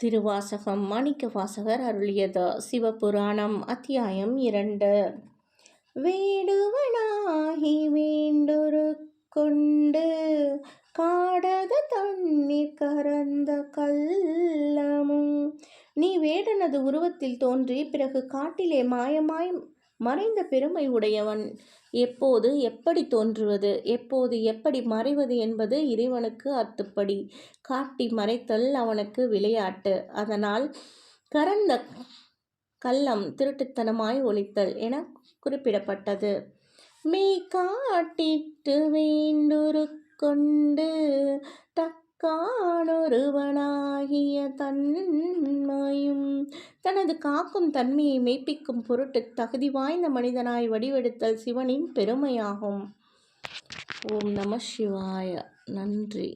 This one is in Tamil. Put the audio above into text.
திருவாசகம் மாணிக்க வாசகர் அருளியது. சிவபுராணம் அத்தியாயம் இரண்டு. வேடுவனாகி வேண்டுரு கொண்டு காடத தண்ணீர் கறந்த கல்லமும் நீ வேடனது உருவத்தில் தோன்றி பிறகு காட்டிலே மாயமாய் மறைந்த பெருமை உடையவன் எப்போது எப்படி தோன்றுவது? எப்போது எப்படி மறைவது என்பது இறைவனுக்கு அத்துப்படி. காட்டி மறைத்தல் அவனுக்கு விளையாட்டு. அதனால் கரந்த கள்ளம் திருட்டுத்தனமாய் ஒழித்தல் என குறிப்பிடப்பட்டது. மெய் காட்டிட்டு வேண்டுரு கொண்டு தக்கானொருவனாகிய தன்மையும் தனது காக்கும் தன்மையை மெய்ப்பிக்கும் பொருட்டு தகுதி வாய்ந்த மனிதனாய் வடிவெடுத்தல் சிவனின் பெருமையாகும். ஓம் நம சிவாய. நன்றி.